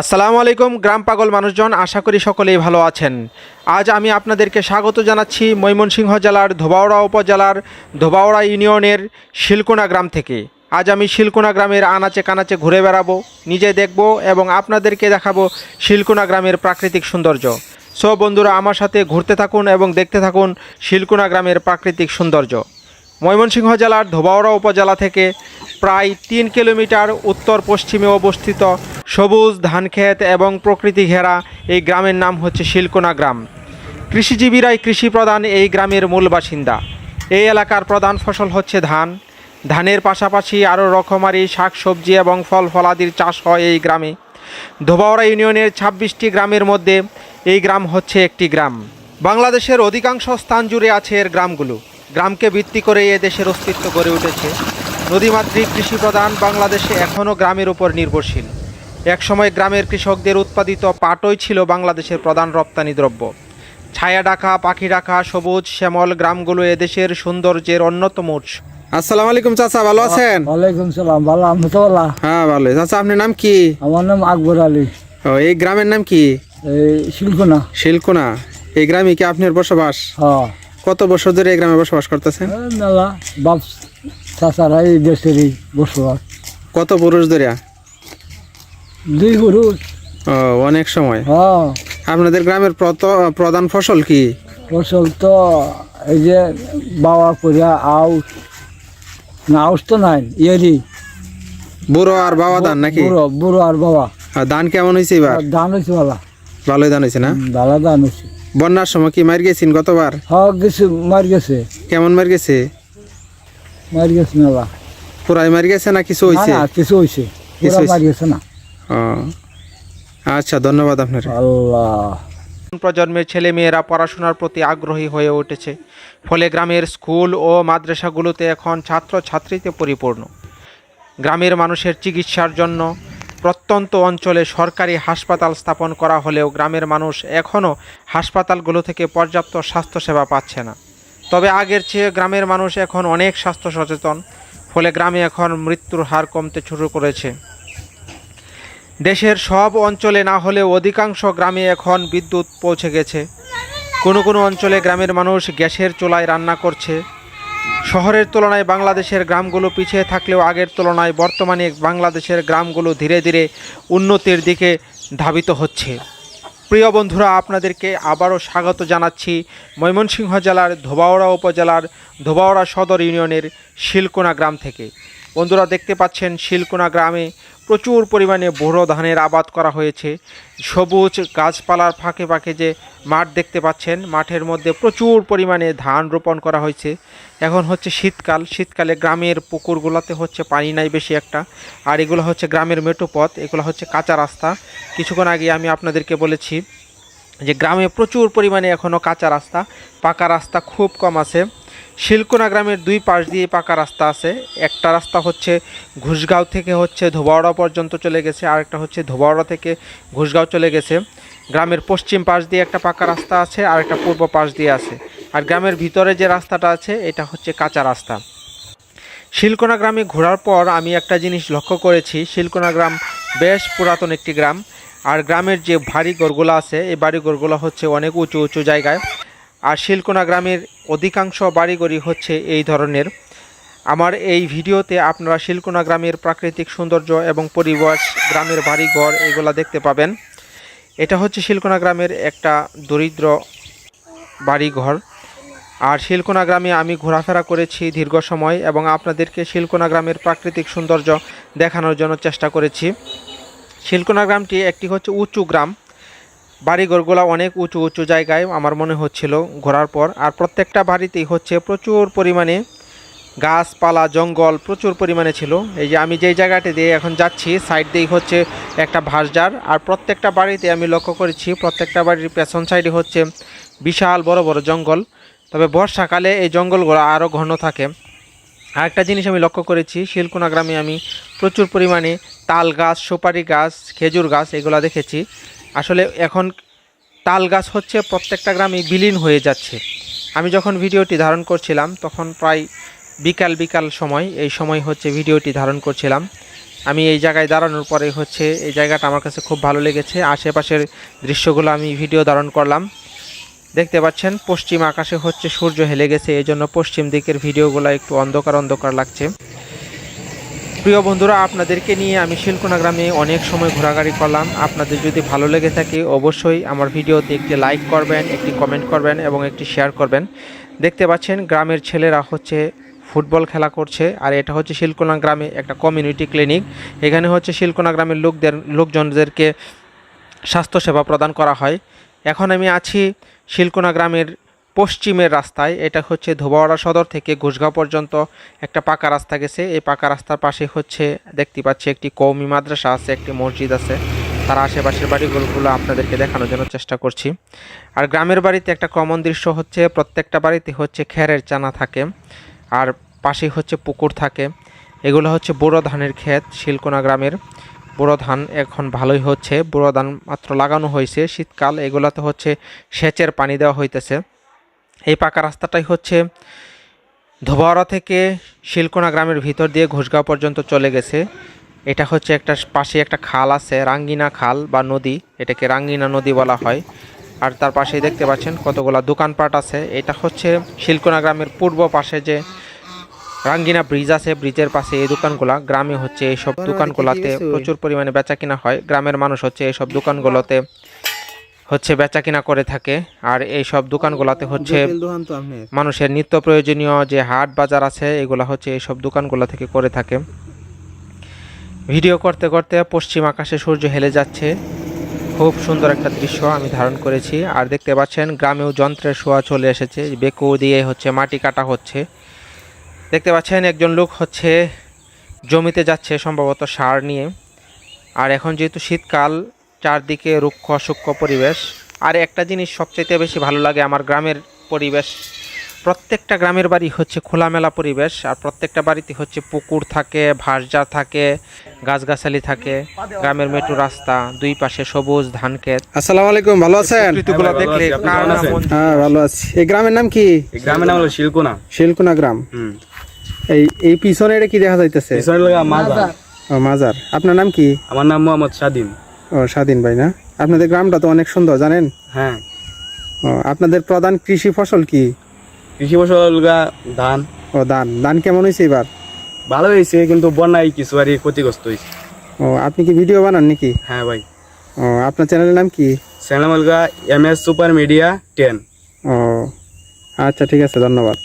আসসালামু আলাইকুম, গ্রাম পাগল মানুষজন, আশা করি সকলেই ভালো আছেন। আজ আমি আপনাদেরকে স্বাগত জানাচ্ছি ময়মনসিংহ জেলার ধোবাওড়া উপজেলার ধোবাওড়া ইউনিয়নের শিলকোনা গ্রাম থেকে। আজ আমি শিলকোনা গ্রামের আনাচে কানাচে ঘুরে বেড়াবো, নিজে দেখব এবং আপনাদেরকে দেখাবো শিলকোনা গ্রামের প্রাকৃতিক সৌন্দর্য। সো বন্ধুরা, আমার সাথে ঘুরতে থাকুন এবং দেখতে থাকুন শিলকোনা গ্রামের প্রাকৃতিক সৌন্দর্য। ময়মনসিংহ জেলার ধোবাউড়া উপজেলা থেকে প্রায় তিন কিলোমিটার উত্তর পশ্চিমে অবস্থিত সবুজ ধানক্ষেত এবং প্রকৃতি ঘেরা এই গ্রামের নাম হচ্ছে শিলকোনা গ্রাম। কৃষিজীবীরাই কৃষি প্রধান এই গ্রামের মূল বাসিন্দা। এই এলাকার প্রধান ফসল হচ্ছে ধান। ধানের পাশাপাশি আরও রকমারি শাক সবজি এবং ফল ফলাদির চাষ হয় এই গ্রামে। ধোবাউড়া ইউনিয়নের ছাব্বিশটি গ্রামের মধ্যে এই গ্রাম হচ্ছে একটি গ্রাম। বাংলাদেশের অধিকাংশ স্থান জুড়ে আছে এর গ্রামগুলো। গ্রামকে ভিত্তি করে এ দেশের অস্তিত্ব গড়ে উঠেছে। নদীমাতৃক কৃষি প্রধান বাংলাদেশে এখনও গ্রামের উপর নির্ভরশীল। একসময় গ্রামের কৃষকদের উৎপাদিত পাটই ছিল বাংলাদেশের প্রধান রপ্তানি দ্রব্য। ছায়া ডাকা পাখি ডাকা সবুজ শ্যামল গ্রামগুলো এদেশের সৌন্দর্যের অন্যতম উৎস। আসসালামু আলাইকুম চাচা ভালো আছেন? ওয়ালাইকুম সালাম ভালো আমি তো ভালো? হ্যাঁ ভালো। চাচা আপনার নাম কি? আমার নাম আকবর আলী। ও এই গ্রামের নাম কি? এই শিলকোনা। শিলকোনা। এই গ্রামে কি আপনার বসবাস? হ্যাঁ। কত বছর ধরে এই গ্রামে বসবাস করতেছেন মেলা বাপ চাচারা এই দেশেরই বসবাস। কত পুরুষ ধরে দুই পুরুষ। ও অনেক সময়। হ্যাঁ আপনাদের গ্রামের প্রধান ফসল কি? ফসল তো এই যে বাবা করিয়া আউশ। না আউশ তো নাই ইয়েরি। বুড়ো আর বাবা ধান নাকি? বুড়ো বুড়ো আর বাবা ধান কেমন হয়েছে এবার? ধান হয়েছে ভালো। ভালোই ধান হয়েছে না? ভালো ধান হয়েছে বন্যার সময় কি মার গেছেন গতবার? হ্যাঁ গেছে মার গেছে। কেমন মার গেছে? মার গেছে মেলা। পুরাই মার গেছে না কিছু হয়েছে না কিছু হয়েছে কিছু মার গেছে না। আচ্ছা ধন্যবাদ আপনার। আল্লাহ। প্রজন্মের ছেলে মেয়েরা পড়াশোনার প্রতি আগ্রহী হয়ে উঠেছে ফলে গ্রামের স্কুল ও মাদ্রাসাগুলোতে এখন ছাত্র ছাত্রীতে পরিপূর্ণ। গ্রামের মানুষের চিকিৎসার জন্য প্রত্যন্ত অঞ্চলে সরকারি হাসপাতাল স্থাপন করা হলেও গ্রামের মানুষ এখনও হাসপাতালগুলো থেকে পর্যাপ্ত স্বাস্থ্যসেবা পাচ্ছে না। তবে আগের চেয়ে গ্রামের মানুষ এখন অনেক স্বাস্থ্য সচেতন ফলে গ্রামে এখন মৃত্যুর হার কমতে শুরু করেছে। দেশের সব অঞ্চলে না হলেও অধিকাংশ গ্রামে এখন বিদ্যুৎ পৌঁছে গেছে। কোনো কোনো অঞ্চলে গ্রামের মানুষ গ্যাসের চুলায় রান্না করছে শহরের তুলনায় বাংলাদেশের গ্রামগুলো পিছিয়ে থাকলেও আগের তুলনায় বর্তমানে বাংলাদেশের গ্রামগুলো ধীরে ধীরে উন্নতির দিকে ধাবিত হচ্ছে। প্রিয় বন্ধুরা, আপনাদেরকে আবারও স্বাগত জানাচ্ছি ময়মনসিংহ জেলার ধোবাওড়া উপজেলার ধোবাওড়া সদর ইউনিয়নের শিলকোনা গ্রাম থেকে। বন্ধুরা দেখতে পাচ্ছেন শিলকোনা গ্রামে প্রচুর পরিমাণে বোরো ধানের আবাদ করা হয়েছে। সবুজ গাছপালার ফাঁকে ফাঁকে যে মাঠ দেখতে পাচ্ছেন, মাঠের মধ্যে প্রচুর পরিমাণে ধান রোপণ করা হয়েছে। এখন হচ্ছে শীতকাল, শীতকালে গ্রামের পুকুরগুলোতে হচ্ছে পানি নাই বেশি একটা। আর এগুলো হচ্ছে গ্রামের মেঠো পথ, এগুলো হচ্ছে কাঁচা রাস্তা। কিছুক্ষণ আগে আমি আপনাদেরকে বলেছি যে গ্রামে প্রচুর পরিমাণে এখনও কাঁচা রাস্তা, পাকা রাস্তা খুব কম আছে। শিলকোনা গ্রামের দুই পাশ দিয়ে পাকা রাস্তা আছে। একটা রাস্তা হচ্ছে ঘুষগাঁও থেকে হচ্ছে ধোবাওড়া পর্যন্ত চলে গেছে আর একটা হচ্ছে ধোবাওড়া থেকে ঘুষগাঁও চলে গেছে। গ্রামের পশ্চিম পাশ দিয়ে একটা পাকা রাস্তা আছে আর একটা পূর্ব পাশ দিয়ে আছে। আর গ্রামের ভিতরে যে রাস্তাটা আছে, এটা হচ্ছে কাঁচা রাস্তা। শিলকোনা গ্রামে ঘোরার পর আমি একটা জিনিস লক্ষ্য করেছি। শিলকোনা গ্রাম বেশ পুরাতন একটি গ্রাম। আর গ্রামের যে ভারী ঘরগুলো আছে, এই বাড়ি ঘরগুলো হচ্ছে অনেক উঁচু উঁচু জায়গায়। আর শিলকোনা গ্রামের অধিকাংশ বাড়িঘরই হচ্ছে এই ধরনের। আমার এই ভিডিওতে আপনারা শিলকোনা গ্রামের প্রাকৃতিক সৌন্দর্য এবং পরিবেশ, গ্রামের বাড়িঘর এগুলো দেখতে পাবেন। এটা হচ্ছে শিলকোনা গ্রামের একটা দরিদ্র বাড়িঘর। আর শিলকোনা গ্রামে আমি ঘোরাফেরা করেছি দীর্ঘ সময় এবং আপনাদেরকে শিলকোনা গ্রামের প্রাকৃতিক সৌন্দর্য দেখানোর জন্য চেষ্টা করেছি। শিলকোনা গ্রামটি একটি হচ্ছে উঁচু গ্রাম। বাড়িঘরগুলো অনেক উঁচু উঁচু জায়গায় আমার মনে হচ্ছিল ঘোরার পর। আর প্রত্যেকটা বাড়িতেই হচ্ছে প্রচুর পরিমাণে গাছপালা, জঙ্গল প্রচুর পরিমাণে ছিল। এই যে আমি যেই জায়গাটি দিয়ে এখন যাচ্ছি সাইড দিয়েই হচ্ছে একটা ভাসজার। আর প্রত্যেকটা বাড়িতে আমি লক্ষ্য করেছি, প্রত্যেকটা বাড়ির পেছন সাইডে হচ্ছে বিশাল বড় বড় জঙ্গল। তবে বর্ষাকালে এই জঙ্গলগুলো আরও ঘন থাকে। আরেকটা জিনিস আমি লক্ষ্য করেছি, শিলকোনা গ্রামে আমি প্রচুর পরিমাণে তাল গাছ, সুপারি গাছ, খেজুর গাছ এগুলো দেখেছি। আসলে এখন তাল গাছ হচ্ছে প্রত্যেকটা গ্রামে বিলীন হয়ে যাচ্ছে। আমি যখন ভিডিওটি ধারণ করছিলাম, তখন প্রায় বিকাল বিকাল সময়, এই সময় হচ্ছে ভিডিওটি ধারণ করছিলাম। আমি এই জায়গায় দাঁড়ানোর পরে হচ্ছে এই জায়গাটা আমার কাছে খুব ভালো লেগেছে। আশেপাশের দৃশ্যগুলো আমি ভিডিও ধারণ করলাম। দেখতে পাচ্ছেন, পশ্চিম আকাশে হচ্ছে সূর্য হেলে গেছে এই জন্য পশ্চিম দিকের ভিডিওগুলো একটু অন্ধকার অন্ধকার লাগছে। প্রিয় বন্ধুরা, আপনাদেরকে নিয়ে আমি শিলকোনা গ্রামে অনেক সময় ঘোরাঘুরি করলাম। আপনাদের যদি ভালো লেগে থাকে, অবশ্যই আমার ভিডিওতে একটি লাইক করবেন, একটি কমেন্ট করবেন এবং একটি শেয়ার করবেন। দেখতে পাচ্ছেন, গ্রামের ছেলেরা হচ্ছে ফুটবল খেলা করছে, আর এটা হচ্ছে শিলকোনা গ্রামে একটা কমিউনিটি ক্লিনিক। এখানে হচ্ছে শিলকোনা গ্রামের লোকদের, লোকজনদেরকে স্বাস্থ্যসেবা প্রদান করা হয়। এখন আমি আছি শিলকোনা গ্রামের পশ্চিমের রাস্তায়, এটা হচ্ছে ধোবাওয়াড়া সদর থেকে ঘুষগাঁও পর্যন্ত একটা পাকা রাস্তা গেছে। এই পাকা রাস্তার পাশে হচ্ছে দেখতে পাচ্ছি একটি কৌমি মাদ্রাসা আছে, একটি মসজিদ আছে। তার আশেপাশের বাড়িগুলো আপনাদেরকে দেখানোর জন্য চেষ্টা করছি। আর গ্রামের বাড়িতে একটা কমন দৃশ্য হচ্ছে, প্রত্যেকটা বাড়িতে হচ্ছে খেরের চানা থাকে আর পাশেই হচ্ছে পুকুর থাকে। এগুলো হচ্ছে বোরো ধানের ক্ষেত, শিলকোনা গ্রামের। বোরো ধান এখন ভালোই হচ্ছে বোরো ধান মাত্র লাগানো হয়েছে। শীতকাল এগুলোতে হচ্ছে সেচের পানি দেওয়া হইতেছে। এই পাকা রাস্তাটাই হচ্ছে ধোবাওড়া থেকে শিলকোনা গ্রামের ভিতর দিয়ে ঘোষগাঁও পর্যন্ত চলে গেছে। এটা হচ্ছে একটা পাশে একটা খাল আছে রাঙ্গিনা খাল বা নদী এটাকে রাঙ্গিনা নদী বলা হয়। আর তার পাশেই দেখতে পাচ্ছেন কতগুলা দোকানপাট আছে। এটা হচ্ছে শিলকোনা গ্রামের পূর্ব পাশে যে রাঙ্গিনা ব্রিজ আছে ব্রিজের পাশে এই দোকানগুলা। গ্রামে হচ্ছে এইসব দোকানগুলাতে প্রচুর পরিমাণে বেচা কিনা হয়। গ্রামের মানুষ হচ্ছে এইসব দোকানগুলোতে হচ্ছে বেচা কিনা করে থাকে। আর এই সব দোকানগুলোতে হচ্ছে মানুষের নিত্য প্রয়োজনীয় যে হাট বাজার আছে এগুলা হচ্ছে এই সব দোকানগুলো থেকে করে থাকে। ভিডিও করতে করতে পশ্চিম আকাশে সূর্য হেলে যাচ্ছে। খুব সুন্দর একটা দৃশ্য আমি ধারণ করেছি। আর দেখতে পাচ্ছেন গ্রামেও যন্ত্রের শোয়া চলে এসেছে। বেকু দিয়ে হচ্ছে মাটি কাটা হচ্ছে। দেখতে পাচ্ছেন একজন লোক হচ্ছে জমিতে যাচ্ছে সম্ভবত সার নিয়ে। আর এখন যেহেতু শীতকাল চারদিকে রুক্ষ সূক্ষ্ম পরিবেশ। আর একটা জিনিস সবচেয়ে বেশি ভালো লাগে আমার গ্রামের পরিবেশ। প্রত্যেকটা গ্রামের বাড়ি হচ্ছে খোলামেলা পরিবেশ আর প্রত্যেকটা বাড়িতে হচ্ছে পুকুর থাকে ভাসজার থাকে গাছগাছালি থাকে গ্রামের মেট্রো রাস্তা দুই পাশে সবুজ ধান ক্ষেত। আসসালামু আলাইকুম ভালো আছেন? ঋতুগুলো ভালো দেখলে হ্যাঁ ভালো আছি। এই গ্রামের নাম কি? গ্রামের নাম হলো শিলকোনা। শিলকুনা গ্রাম। হুম। এই এই পিছনে এটা কি দেখা যাইতেছে? পিছনের লাগা মাজার। ও মাজার। আপনার নাম কি? আমার নাম মোহাম্মদ স্বাধীন ও স্বাধীন ভাই না? আপনাদের গ্রামটা তো অনেক সুন্দর জানেন? হ্যাঁ। ও আপনাদের প্রধান কৃষি ফসল কি? কৃষি ফসল ধান। ও ধান। ধান কেমন হয়েছে এবার? ভালো হয়েছে কিন্তু বন্যায় কিছু আর ক্ষতিগ্রস্ত হয়েছে। ও আপনি কি ভিডিও বানান নাকি? হ্যাঁ ভাই। ও আপনার চ্যানেলের নাম কি? Channel M S super media ten. ও আচ্ছা ঠিক আছে ধন্যবাদ।